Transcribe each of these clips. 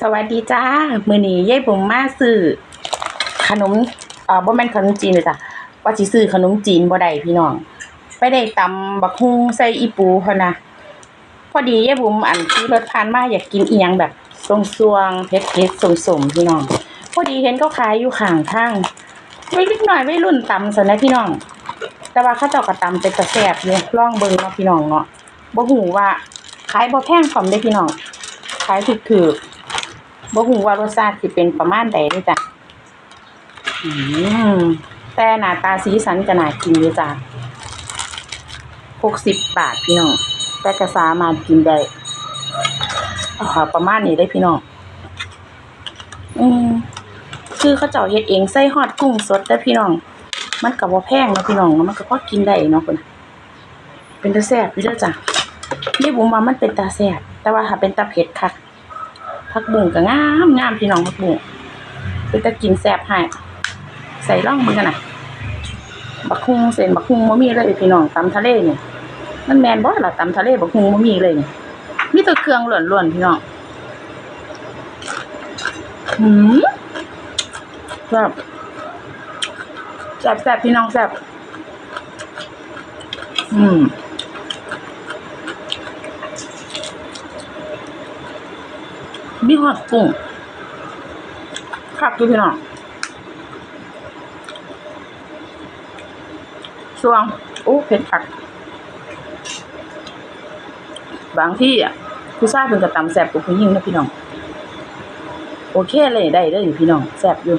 สวัสดีจ้า มือนี้ยายบุ๋มมาซื้อขนมเอ่อบ่แม่นขนมจีนเลยจ้ะว่าสิซื้อขนมจีนบ่ได้พี่น้อง ไปได้ตำบักฮุงใส่อีปูพะนะพอดียายบุ๋มอันขี่รถผ่านมาอยากกินเอียงแบบสวงๆเผ็ดๆสมพี่น้อง พอดีเห็นเขาขายอยู่ข้างทางไว้นิดหน่อยไว้รุ่นตำซะนะพี่น้อง แต่ว่าเขาเจ้าก็ตำเป็นตะแซ่บอยู่ลองเบิงเนาะพี่น้องเนาะบ่ฮู้ว่าขายบ่แพงพร้อมเด้พี่น้องขายถูกๆ บ่ฮู้ว่ารสชาติสิเป็นประมาณใดเด้อจ้ะอืมแต่หน้าตาสีสันก็น่ากินอยู่จ้ะ60บบาทพี่น้อง แต่ก็สามารถกินได้อ่าประมาณนี้ได้พี่น้อง อืมคือเขาเจ้าเฮ็ดเองใส่ฮอดกุ้งสดเด้พี่น้อง มันก็บ่แพงนะพี่น้องนะมันก็พอกินได้เนาะพุ่นเป็นตาแซ่บอยู่เด้อจ้ะนี่ผมว่ามันเป็นตาแซ่บแต่ว่าถ้าเป็นตาเผ็ดคัก ผักบุ้งก็งามงามพี่น้องผักบุ้งเป็นตะกินแซ่บให้ใส่ร่องมันกันนะบักฮุงเส้นบักฮุงบ่มีเลยพี่น้องตำทะเลเนี่ยมันแมนบ่ล่ะตำทะเลบักฮุงบ่มีเลยเนี่ยมีแต่เครื่องล้วนๆพี่น้องหืมแซ่บแซ่บแซ่บพี่น้องแซ่บอืม มีหอดกุ้งคักอยู่พี่น้องช่วงโอ้เผ็ดคัก บางที่อะผู้ชายเพิ่นก็ตำแซบกว่าผู้หญิงนะพี่น้อง โอเคเลยได้เลยพี่น้องแซบอยู่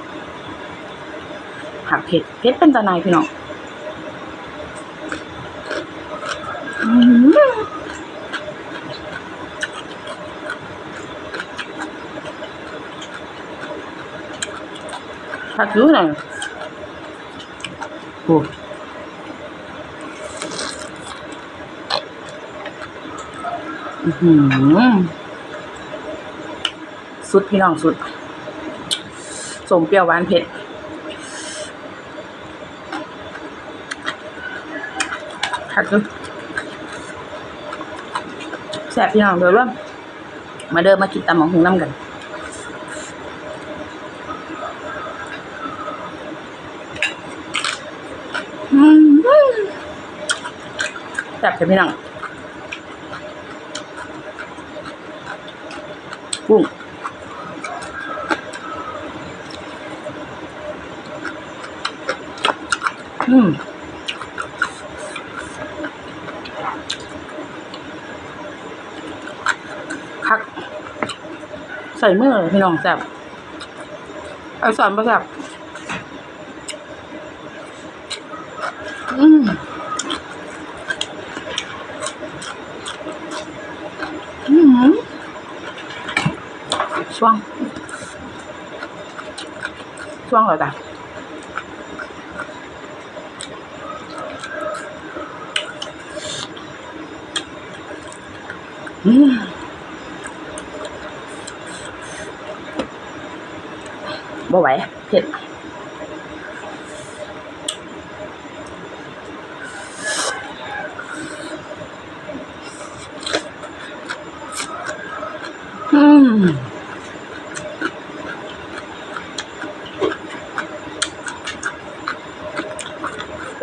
ผักเผ็ดเผ็ดเป็นตาหนายพี่น้อง ผักอยู่ไหนโอ้อื้อหือสุดพี่น้องสุด สมเปรี้ยวหวานเผ็ดผักยู่แซ่บพี่น้องเดี๋ยวเริ่มมาเดินมากินตำหมองหงน้ำกัน อืมแซ่บใช่ไหมน้องกุ้งอืมคัก ใส่เมื่อยพี่น้องแซ่บไอ้สอนปะแซ่บอืม อืม ช่วงช่วงเหรอจ๊ะอืมบ่ไหวเผ็ด อืม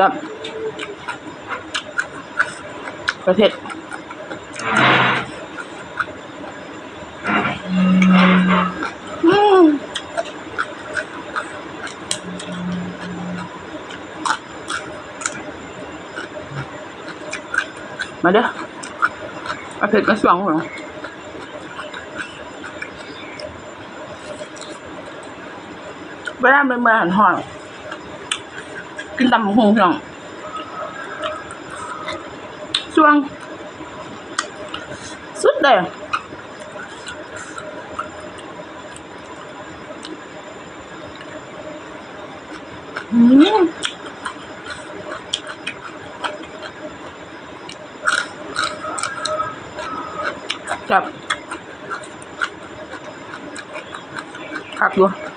กับประเทศมาเด้อประเทศก็สว่างหรอเวลาเป็นเมื่อหันหอน กินตำบักหงพี่น้องช่วง สุดเลยอืมจับคักอยู่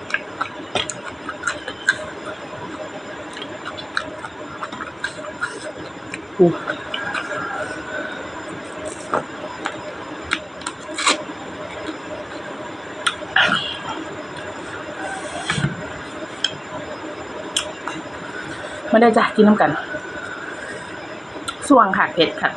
ไม่ได้จ้ะกินน้ำกัน ส่วงค่ะเผ็ดค่ะ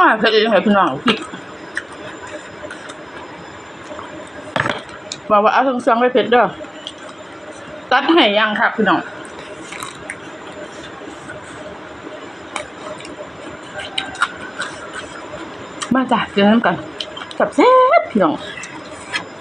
ว่าเผ็ดยังไงพี่น้องพริกบอกว่าเอาทั้งซองไปเผ็ดเด้อตัดให้ยังค่ะพี่น้องมาจ้ะกินน้ำกันกับแซ่บพี่น้อง